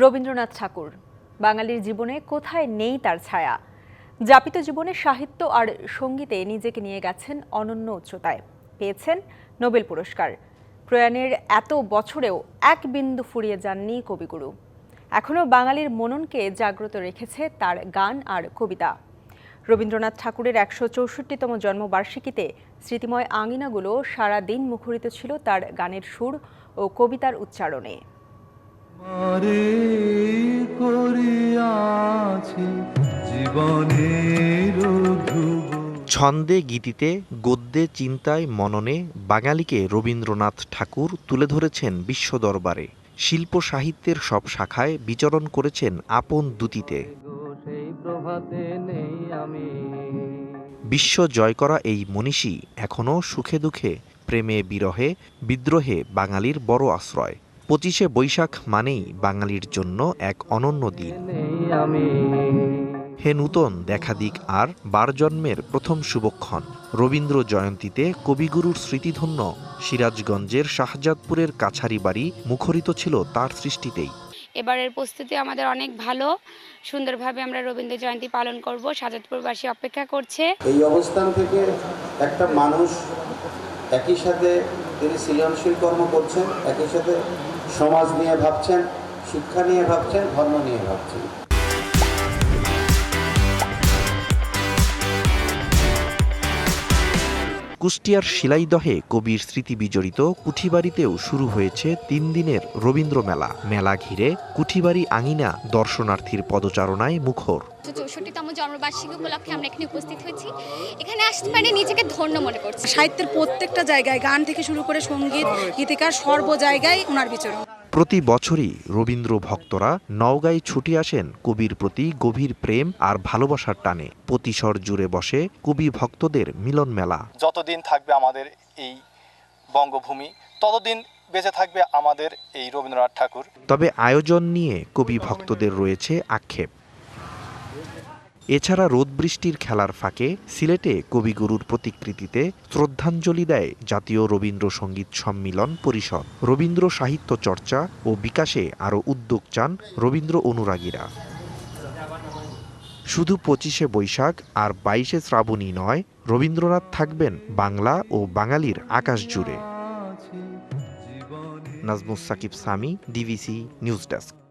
রবীন্দ্রনাথ ঠাকুর। বাঙালির জীবনে কোথায় নেই তার ছায়া? যাপিত জীবনে সাহিত্য আর সঙ্গীতে নিজেকে নিয়ে গেছেন অনন্য উচ্চতায়। পেয়েছেন নোবেল পুরস্কার। প্রয়াণের এত বছরেও এক বিন্দু ফুরিয়ে যাননি কবিগুরু। এখনও বাঙালির মননকে জাগ্রত রেখেছে তার গান আর কবিতা। রবীন্দ্রনাথ ঠাকুরের একশো চৌষট্টিতম জন্মবার্ষিকীতে স্মৃতিময় আঙিনাগুলো সারা দিন মুখরিত ছিল তার গানের সুর ও কবিতার উচ্চারণে। মারে করিয়াছি জীবনের ছন্দে গীতিতে গদ্যে চিন্তায় মননে বাঙালিকে রবীন্দ্রনাথ ঠাকুর তুলে ধরেছেন বিশ্ব দরবারে। শিল্প সাহিত্যের সব শাখায় বিচরণ করেছেন আপন দুতিতে বিশ্ব জয় করা এই মনীষী এখনও সুখে দুঃখে প্রেমে বিরহে বিদ্রোহে বাঙালির বড় আশ্রয়। পঁচিশে বৈশাখ মানেই বাঙালির জন্য এক অনন্য দিন। হে নূতন দেখা দিক আর বার জন্মের প্রথম শুভক্ষণ। রবীন্দ্র জয়ন্তীতে কবিগুরুর স্মৃতিধন্য সিরাজগঞ্জের শাহজাদপুরের কাছারি বাড়ি মুখরিত ছিল তার সৃষ্টিতেই। এবারের প্রস্তুতি আমাদের অনেক ভালো। সুন্দরভাবে আমরা রবীন্দ্র জয়ন্তী পালন করব। শাহজাদপুরবাসী অপেক্ষা করছে। এই অবস্থান থেকে একটা মানুষ একই সাথে তিনি সৃজনশীল কর্ম করছেন, একই সাথে সমাজ নিয়ে ভাবছেন, শিক্ষা নিয়ে ভাবছেন, ধর্ম নিয়ে ভাবছেন। কুষ্টিয়ার শিলাইদহে কবির স্মৃতি বিজড়িত কুঠিবাড়িতেও শুরু হয়েছে তিন দিনের রবীন্দ্র মেলা। মেলা ঘিরে কুঠিবাড়ি আঙিনা দর্শনার্থীর পদচারণায় মুখর। চৌষট্টিতম জন্মবার্ষিকী উপলক্ষে আমরা এখানে উপস্থিত হয়েছি। এখানে আসতে পারে নিজেকে ধন্য মনে করছি। সাহিত্যের প্রত্যেকটা জায়গায় গান থেকে শুরু করে সংগীত গীতিকার সর্ব জায়গায় ওনার বিচরণ। প্রতি বছরই রবীন্দ্র ভক্তরা নওগাঁয় ছুটি আসেন কবির প্রতি গভীর প্রেম আর ভালোবাসার টানে। প্রতিশর জুড়ে বসে কবি ভক্তদের মিলন মেলা। যতদিন থাকবে আমাদের এই বঙ্গভূমি ততদিন বেঁচে থাকবে আমাদের এই রবীন্দ্রনাথ ঠাকুর। তবে আয়োজন নিয়ে কবি ভক্তদের রয়েছে আক্ষেপ। এছাড়া রোদ বৃষ্টির খেলার ফাঁকে সিলেটে কবিগুরুর প্রতিকৃতিতে শ্রদ্ধাঞ্জলি দেয় জাতীয় রবীন্দ্রসঙ্গীত সম্মিলন পরিষদ। রবীন্দ্র সাহিত্য চর্চা ও বিকাশে আরও উদ্যোগ চান রবীন্দ্র অনুরাগীরা। শুধু পঁচিশে বৈশাখ আর বাইশে শ্রাবণী নয়, রবীন্দ্রনাথ থাকবেন বাংলা ও বাঙালির আকাশ জুড়ে। Nazmus Sakib Sami, DVC news desk.